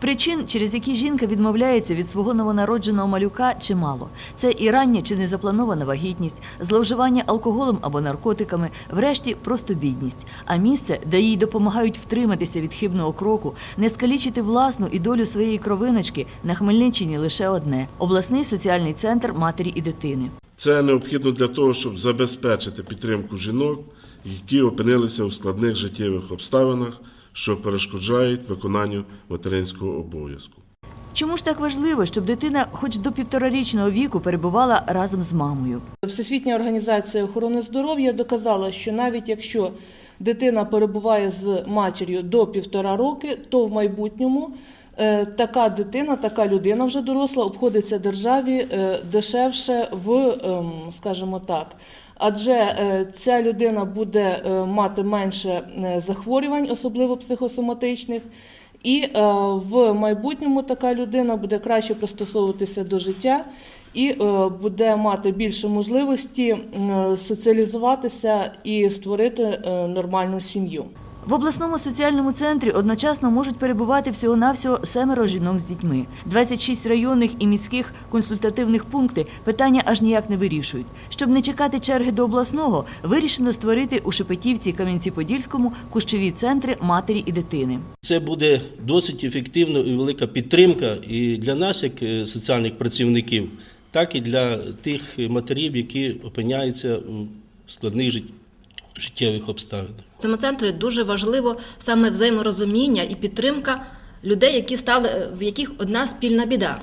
Причин, через які жінка відмовляється від свого новонародженого малюка, чимало. Це і рання чи незапланована вагітність, зловживання алкоголем або наркотиками, врешті просто бідність. А місце, де їй допомагають втриматися від хибного кроку, не скалічити власну і долю своєї кровиночки на Хмельниччині лише одне обласний соціальний центр матері і дитини. Це необхідно для того, щоб забезпечити підтримку жінок, які опинилися у складних життєвих обставинах, що перешкоджають виконанню материнського обов'язку. Чому ж так важливо, щоб дитина, хоч до півторарічного віку, перебувала разом з мамою? Всесвітня організація охорони здоров'я доказала, що навіть якщо дитина перебуває з матір'ю до півтора роки, то в майбутньому е, така дитина, така людина вже доросла обходиться державі е, дешевше в, ем, скажімо так. Адже е, ця людина буде е, мати менше е, захворювань, особливо психосоматичних, і в майбутньому така людина буде краще пристосовуватися до життя і буде мати більше можливості соціалізуватися і створити нормальну сім'ю. В обласному соціальному центрі одночасно можуть перебувати всього-навсього семеро жінок з дітьми. 26 районних і міських консультативних пункти питання аж ніяк не вирішують. Щоб не чекати черги до обласного, вирішено створити у Шепетівці Кам'янці-Подільському кущові центри матері і дитини. Це буде досить ефективна і велика підтримка і для нас, як е, соціальних працівників, так і для тих матерів, які опиняються у складних жит- життєвих цьому центрі дуже важливо саме взаєморозуміння і підтримка людей, які стали в яких одна спільна біда.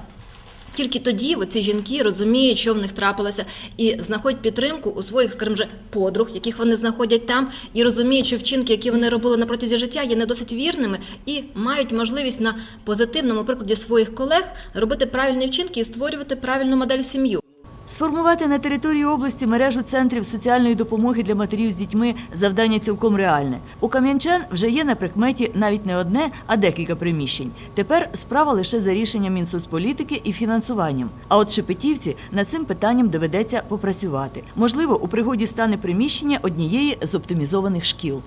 Тільки тоді ці жінки розуміють, що в них трапилося, і знаходять підтримку у своїх, скажімо, вже, подруг, яких вони знаходять там, і розуміють, що вчинки, які вони робили на протязі життя, є не досить вірними, і мають можливість на позитивному прикладі своїх колег робити правильні вчинки і створювати правильну модель сім'ю. Сформувати на території області мережу центрів соціальної допомоги для матерів з дітьми завдання цілком реальне. У Кам'янчан вже є на прикметі навіть не одне, а декілька приміщень. Тепер справа лише за рішенням Мінсоцполітики і фінансуванням. А от Шепетівці над цим питанням доведеться попрацювати. Можливо, у пригоді стане приміщення однієї з оптимізованих шкіл.